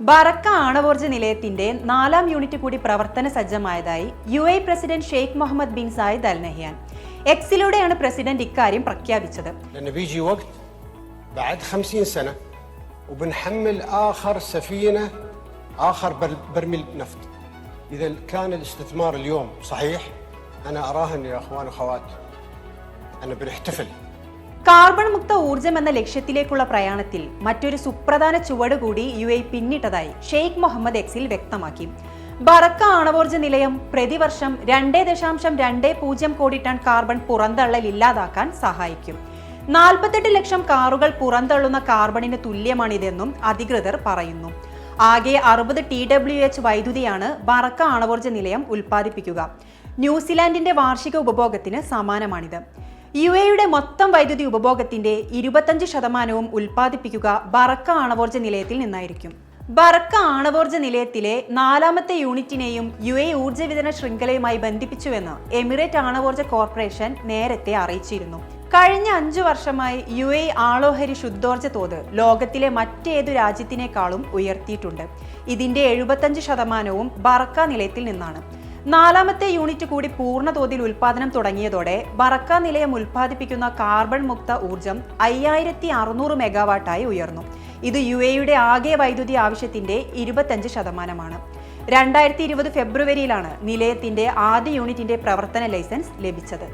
ബറക്ക ആണവോർജ്ജ നിലയത്തിന്റെ നാലാം യൂണിറ്റ് കൂടി പ്രവർത്തന സജ്ജമായതായി U A president Sheikh Mohammed bin Zayed Al Nahyan എക്സിലൂടെയാണ് president ഇക്കാര്യം പ്രഖ്യാപിച്ചത് لأن بيجي وقت بعد خمسين سنة وبنحمل آخر سفينة آخر بر- برميل نفط إذا كان الاستثمار اليوم صحيح أنا أراهن يا أخوان وأخوات أنا بنحتفل കാർബൺ മുക്ത ഊർജം എന്ന ലക്ഷ്യത്തിലേക്കുള്ള പ്രയാണത്തിൽ മറ്റൊരു സുപ്രധാന ചുവട് കൂടി യു എ പിന്നിട്ടതായി ഷെയ്ഖ് മുഹമ്മദ് എക്സിൽ വ്യക്തമാക്കി. ബറക്ക ആണവോർജ നിലയം പ്രതിവർഷം രണ്ടേ ദശാംശം രണ്ട് പൂജ്യം കോടി ടൺ കാർബൺ പുറന്തള്ളൽ ഇല്ലാതാക്കാൻ സഹായിക്കും. നാൽപ്പത്തെട്ട് ലക്ഷം കാറുകൾ പുറന്തള്ളുന്ന കാർബണിന് തുല്യമാണിതെന്നും അധികൃതർ പറയുന്നു. ആകെ അറുപത് ടി ഡബ്ല്യു എച്ച് വൈദ്യുതിയാണ് ബറക്ക ആണവോർജ നിലയം ഉൽപ്പാദിപ്പിക്കുക. ന്യൂസിലാൻഡിന്റെ വാർഷിക ഉപഭോഗത്തിന് സമാനമാണിത്. യു എയുടെ മൊത്തം വൈദ്യുതി ഉപഭോഗത്തിന്റെ ഇരുപത്തഞ്ച് ശതമാനവും ഉൽപ്പാദിപ്പിക്കുക ബറക്ക ആണവോർജ നിലയത്തിൽ നിന്നായിരിക്കും. ബറക്ക ആണവോർജ നിലയത്തിലെ നാലാമത്തെ യൂണിറ്റിനെയും യു എ ഊർജ വിതരണ ശൃംഖലയുമായി ബന്ധിപ്പിച്ചുവെന്ന് എമിറേറ്റ് ആണവോർജ കോർപ്പറേഷൻ നേരത്തെ അറിയിച്ചിരുന്നു. കഴിഞ്ഞ അഞ്ചു വർഷമായി യു എ ആളോഹരി ശുദ്ധോർജ തോത് ലോകത്തിലെ മറ്റേതു രാജ്യത്തിനേക്കാളും ഉയർത്തിയിട്ടുണ്ട്. ഇതിന്റെ എഴുപത്തഞ്ച് ശതമാനവും ബറക്ക നിലയത്തിൽ നിന്നാണ്. നാലാമത്തെ യൂണിറ്റ് കൂടി പൂർണ തോതിൽ ഉൽപാദനം തുടങ്ങിയതോടെ ബറക്ക നിലയം ഉൽപ്പാദിപ്പിക്കുന്ന കാർബൺ മുക്ത ഊർജം അയ്യായിരത്തി അറുന്നൂറ് മെഗാവാട്ടായി ഉയർന്നു. ഇത് യു എയുടെ ആകെ വൈദ്യുതി ആവശ്യത്തിന്റെ ഇരുപത്തഞ്ച് ശതമാനമാണ്. രണ്ടായിരത്തി ഇരുപത് ഫെബ്രുവരിയിലാണ് നിലയത്തിന്റെ ആദ്യ യൂണിറ്റിന്റെ പ്രവർത്തന ലൈസൻസ് ലഭിച്ചത്.